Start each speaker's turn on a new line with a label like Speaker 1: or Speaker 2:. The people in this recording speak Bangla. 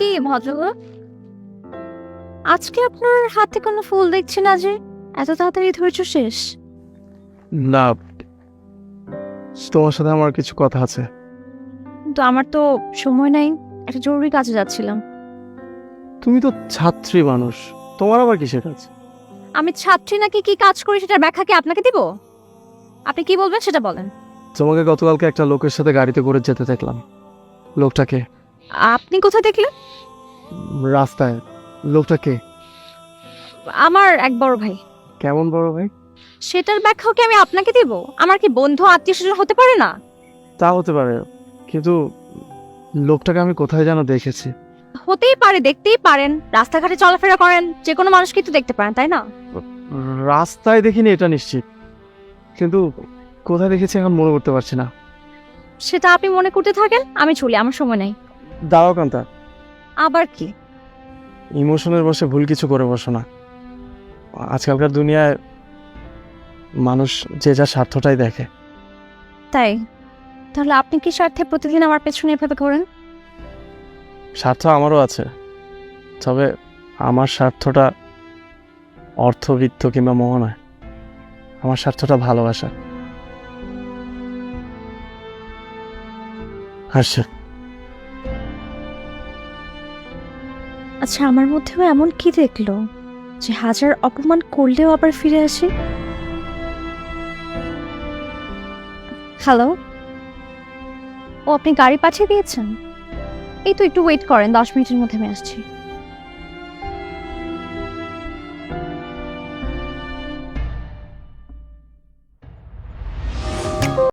Speaker 1: কি ভদ্রলোক? আজকে আপনার হাতে কোনো ফুল দেখছি না যে? এত তাড়াতাড়ি ধৈর্য শেষ।
Speaker 2: না তোমার সাথে আমার কিছু কথা আছে।
Speaker 1: কিন্তু আমার তো সময় নাই একটা জরুরি কাজে যাচ্ছিলাম।
Speaker 2: তুমি তো ছাত্রী মানুষ তোমার আবার কিসের কাজ?
Speaker 1: আমি ছাত্রী নাকি কি কাজ করি সেটার ব্যাখ্যা কি আপনাকে দিব? আপনি কি বলবেন সেটা বলেন।
Speaker 2: তোমাকে গতকালকে একটা লোকের সাথে গাড়িতে করে যেতে দেখলাম। লোকটাকে
Speaker 1: আপনি কোথায় দেখলেন?
Speaker 2: রাস্তায়। লোকটাকে
Speaker 1: আমার এক বড় ভাই।
Speaker 2: কেমন বড় ভাই?
Speaker 1: সেটার ব্যাখ্যাও কি আমি আপনাকে দিব? আমার কি বন্ধু আত্মীয় স্বজন হতে পারে না?
Speaker 2: তা হতে পারে কিন্তু লোকটাকে আমি কোথায় যেন দেখেছি?
Speaker 1: হতেই পারে দেখতেই পারেন। রাস্তাঘাটে চলাফেরা করেন যে কোনো মানুষকেই তো দেখতে পারেন তাই না?
Speaker 2: রাস্তায় দেখিনি এটা নিশ্চিত। কিন্তু কোথায় দেখেছি এখন মনে করতে পারছি না।
Speaker 1: সেটা আপনি মনে করতে থাকেন আমি চলি আমার সময় নেই।
Speaker 2: দাঁড়াও কান্তা।
Speaker 1: আবার কি?
Speaker 2: ইমোশনের বসে ভুল কিছু করে বসো না। আজকালকার দুনিয়ায় মানুষ যে যা স্বার্থটাই দেখে।
Speaker 1: তাই? তাহলে আপনি কি স্বার্থে প্রতিদিন আমার পেছনে এভাবে করেন
Speaker 2: স্বার্থ আমারও আছে। তবে আমার স্বার্থটা অর্থবিত্ত কিংবা মোহ নয়। আমার স্বার্থটা ভালোবাসা। আচ্ছা
Speaker 1: আচ্ছা আমার মধ্যেও এমন কি দেখল? যে হাজার অপমান করলেও আবার ফিরে আসে? হ্যালো ও, আপনি গাড়ি পাঠিয়ে দিয়েছেন? এই তো একটু ওয়েট করেন, দশ মিনিটের মধ্যে আমি আসছি।